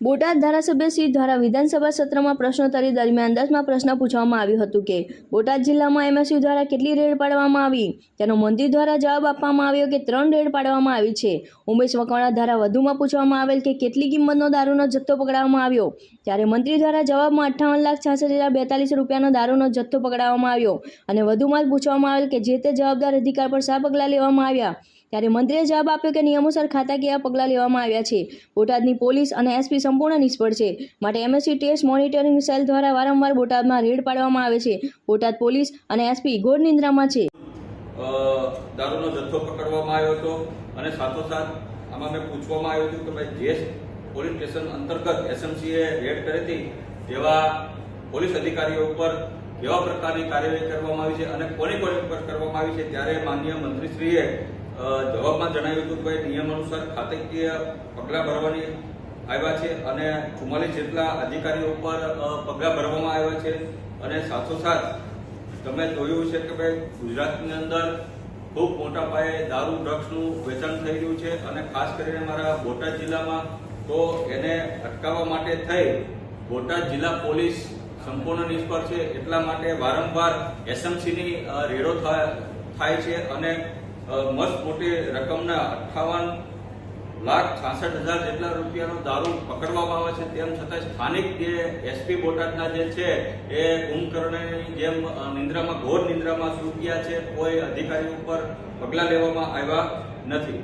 બોટાદ ધારાસભ્ય સિંહ દ્વારા વિધાનસભા સત્રમાં પ્રશ્નોત્તરી દરમિયાન દસમાં પ્રશ્ન પૂછવામાં આવ્યું હતું કે, બોટાદ જિલ્લામાં એમએસયુ દ્વારા કેટલી રેડ પાડવામાં આવી? તેનો મંત્રી દ્વારા જવાબ આપવામાં આવ્યો કે, ત્રણ રેડ પાડવામાં આવી છે. ઉમેશ મકવાણા દ્વારા વધુમાં પૂછવામાં આવેલ કે, કેટલી કિંમતનો દારૂનો જથ્થો પકડાવવામાં આવ્યો? ત્યારે મંત્રી દ્વારા જવાબમાં અઠ્ઠાવન લાખ છાસઠ હજાર બેતાલીસ રૂપિયાનો દારૂનો જથ્થો પકડાવવામાં આવ્યો. અને વધુમાં પૂછવામાં આવેલ કે, જે તે જવાબદાર અધિકાર પર શા પગલાં લેવામાં આવ્યા. ત્યારે મંત્રીએ જવાબ આપ્યો કે નિયમોસર ખાતાકીય પગલાં લેવામાં આવ્યા છે. બોટાદની પોલીસ અને એસપી સંપૂર્ણ નિષ્ફળ છે. માટે એમએસસી ટેસ્ટ મોનિટરિંગ સેલ દ્વારા વારંવાર બોટાદમાં રેડ પાડવામાં આવે છે. બોટાદ પોલીસ અને એસપી ઘોર નિંદ્રામાં છે. દારૂનો જથ્થો પકડવામાં આવ્યો હતો અને સાથોસાથ આમાં મેં પૂછવામાં આવ્યું હતું કે ભાઈ જે પોલીસ સ્ટેશન અંતર્ગત એસએમસીએ રેડ કરી હતી, તેવા પોલીસ અધિકારીઓ ઉપર કેવા પ્રકારની કાર્યવાહી કરવામાં આવી છે અને કોની કોની ઉપર કરવામાં આવી છે, ત્યારે માનનીય મંત્રીશ્રીએ જવાબમાં જણાવ્યું હતું કે નિયમ અનુસાર ખાતકીય પગલાં ભરવાની આવ્યા છે અને ચુમ્માલીસ જેટલા અધિકારીઓ ઉપર પગલાં ભરવામાં આવ્યા છે. અને સાથોસાથ તમે જોયું છે કે ભાઈ ગુજરાતની અંદર ખૂબ મોટા પાયે દારૂ, ડ્રગ્સનું વેચાણ થઈ રહ્યું છે અને ખાસ કરીને મારા બોટાદ જિલ્લામાં તો એને અટકાવવા માટે થઈ બોટાદ જિલ્લા પોલીસ સંપૂર્ણ નિષ્ફળ છે. એટલા માટે વારંવાર એસએમસીની રેડો થાય છે અને મસ્ત મોટી રકમના અઠ્ઠાવન લાખ છાસઠ હજાર જેટલા રૂપિયાનો દારૂ પકડવામાં આવે છે. તેમ છતાં સ્થાનિક જે એસપી બોટાદના જે છે, એ કુંભકર્ણની જેમ નિંદ્રામાં, ઘોર નિંદ્રામાં સૂટ ગયા છે. કોઈ અધિકારી ઉપર પગલાં લેવામાં આવ્યા નથી.